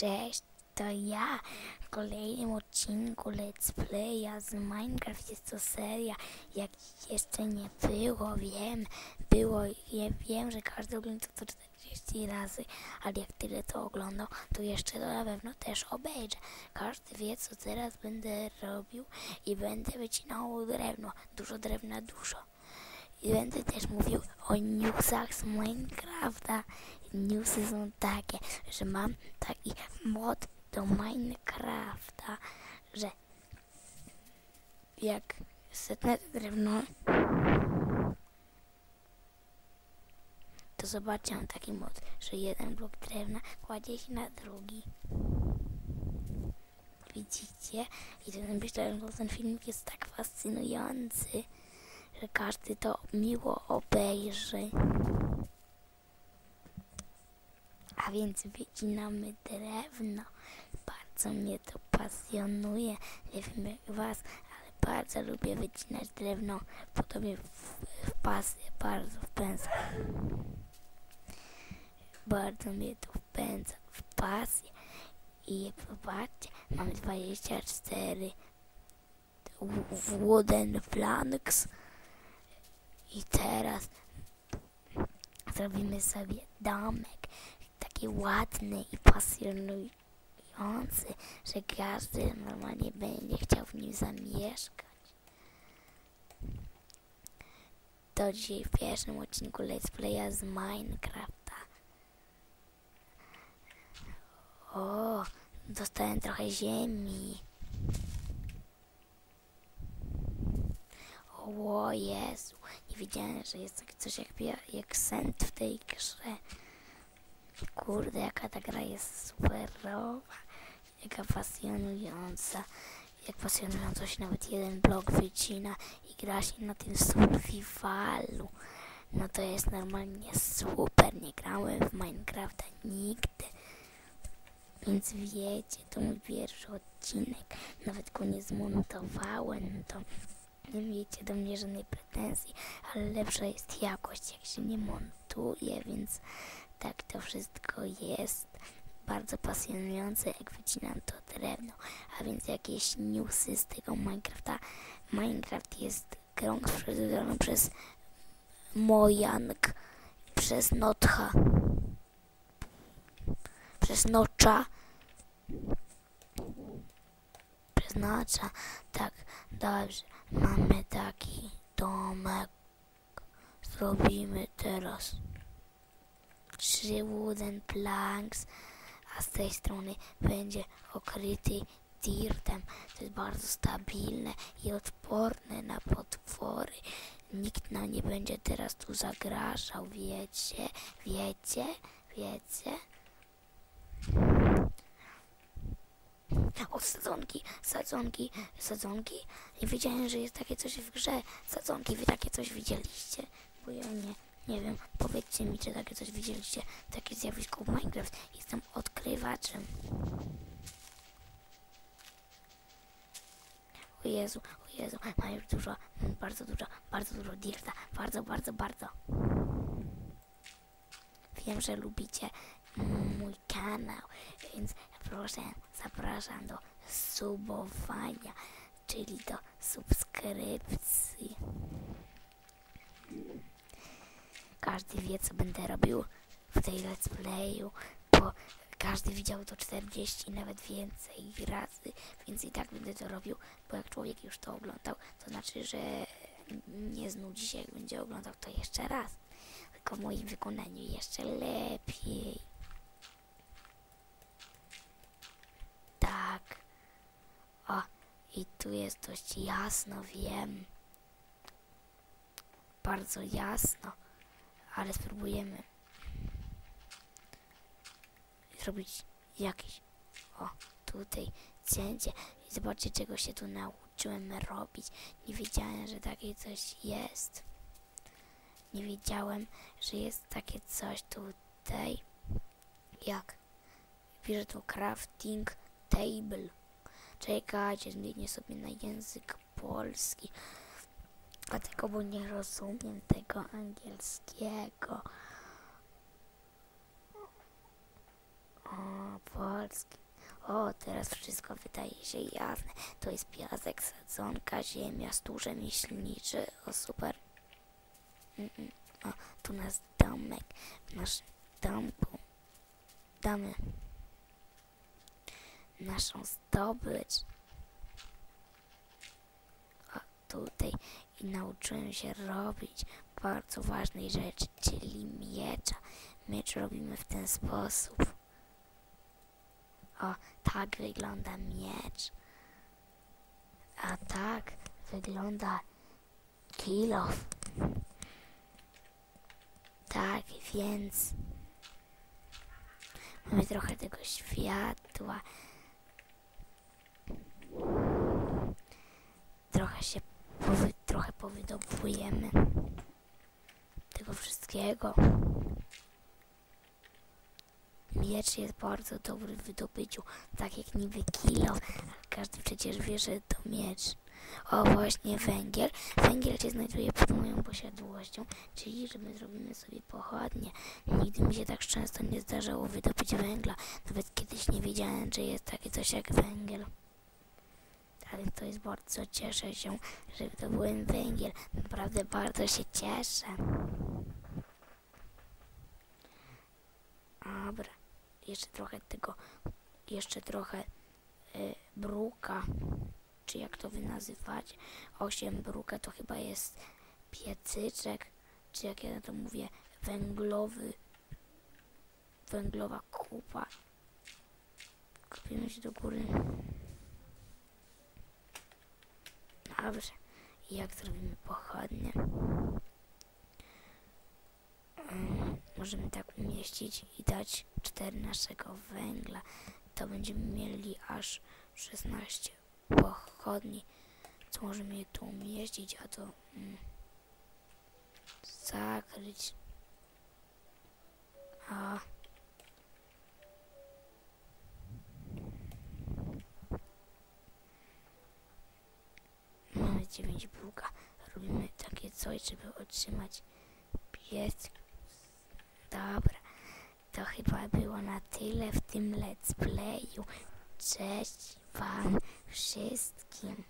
Cześć, to ja w kolejnym odcinku Let's Playa z Minecraft. Jest to seria, jak jeszcze nie było, wiem, było, ja wiem, że każdy ogląda to 40 razy, ale jak tyle to oglądał, to jeszcze to na pewno też obejrzę. Każdy wie, co teraz będę robił i będę wycinał drewno, dużo drewna, dużo. I będę też mówił o newsach z Minecrafta. Newsy są takie, że mam taki mod do Minecrafta, że jak setnę drewno, to zobaczcie, mam taki mod, że jeden blok drewna kładzie się na drugi. Widzicie? I ten myślałem, że ten filmik jest tak fascynujący że każdy to miło obejrzy. A więc wycinamy drewno. Bardzo mnie to pasjonuje. Nie wiem jak was, ale bardzo lubię wycinać drewno. Podobnie w, w pasję, bardzo wpędza. Bardzo mnie to wpędza w pasję. I zobaczcie, mamy 24 wooden planks. I teraz zrobimy sobie domek taki ładny i pasjonujący, że każdy normalnie będzie chciał w nim zamieszkać. To dzisiaj w pierwszym odcinku Let's Playa z Minecrafta. O, dostałem trochę ziemi. O Jezu, nie wiedziałem, że jest takie coś jak, jak sent w tej grze. Kurde, jaka ta gra jest superowa, jaka pasjonująca. Jak pasjonująco się nawet jeden blok wycina i gra się na tym survivalu. No to jest normalnie super, nie grałem w Minecrafta nigdy. Więc wiecie, to mój pierwszy odcinek. Nawet go nie zmontowałem, to nie miejcie do mnie żadnej pretensji, ale lepsza jest jakość, jak się nie montuje, więc tak to wszystko jest. Bardzo pasjonujące, jak wycinam to drewno. A więc jakieś newsy z tego Minecrafta. Minecraft jest grą stworzoną przez Mojang, przez Notcha, przez Notcha, Notcha, tak, dobrze. Mamy taki domek. Zrobimy teraz trzy wooden planks, a z tej strony będzie okryty dirtem. To jest bardzo stabilne i odporne na potwory. Nikt nam nie będzie teraz tu zagrażał, wiecie? Wiecie? Wiecie? O, sadzonki, sadzonki, sadzonki. Nie wiedziałem, że jest takie coś w grze. Sadzonki, wy takie coś widzieliście? Bo ja nie, nie wiem. Powiedzcie mi, czy takie coś widzieliście. Takie zjawisko w Minecraft. Jestem odkrywaczem. O Jezu, o Jezu, ma już dużo, bardzo dużo, bardzo dużo dirta. Bardzo, bardzo, bardzo. Wiem, że lubicie mój kanał, więc proszę, zapraszam do subowania, czyli do subskrypcji. Każdy wie, co będę robił w tej let's playu, bo każdy widział to 40, nawet więcej razy, więc i tak będę to robił, bo jak człowiek już to oglądał, to znaczy, że nie znudzi się, jak będzie oglądał to jeszcze raz, tylko w moim wykonaniu jeszcze lepiej. Tak. O, i tu jest dość jasno, wiem. Bardzo jasno, ale spróbujemy zrobić jakieś, o, tutaj cięcie i zobaczcie, czego się tu nauczyłem robić. Nie wiedziałem, że takie coś jest. Nie wiedziałem, że jest takie coś tutaj, jak tu crafting table. Czekajcie, zmienię sobie na język polski. Dlatego, bo nie rozumiem tego angielskiego. O, mineralski. O, teraz wszystko wydaje się jasne. To jest piasek, sadzonka, ziemia, stół rzemieślniczy. O, super. O, tu nasz domek. W naszym domku damy naszą zdobycz. A tutaj i nauczyłem się robić bardzo ważnej rzeczy, czyli miecza. Miecz robimy w ten sposób. O, tak wygląda miecz. A tak wygląda kilof. Tak, więc mamy trochę tego światła. Trochę się powy, trochę powydobujemy tego wszystkiego. Miecz jest bardzo dobry w wydobyciu, tak jak niby kilo. Każdy przecież wie, że to miecz. O, właśnie węgiel. Węgiel się znajduje pod moją posiadłością, czyli że my zrobimy sobie pochodnie. Nigdy mi się tak często nie zdarzało wydobyć węgla. Nawet kiedyś nie wiedziałem, że jest takie coś jak węgiel. To jest bardzo cieszę się, że wydobyłem węgiel. Naprawdę bardzo się cieszę. Dobra, jeszcze trochę tego, jeszcze trochę y, bruka, czy jak to wy nazywacie. Osiem bruka to chyba jest piecyczek, czy jak ja to mówię, węglowy, węglowa kupa. Kopimy się do góry. Dobrze, jak zrobimy pochodnie? Mm, możemy tak umieścić i dać 4 naszego węgla. To będziemy mieli aż 16 pochodni. Co możemy je tu umieścić, a to mm, zakryć. A mamy 9 bruka. Robimy takie coś, żeby otrzymać pies. Dobra, to chyba było na tyle w tym let's playu. Cześć wam wszystkim.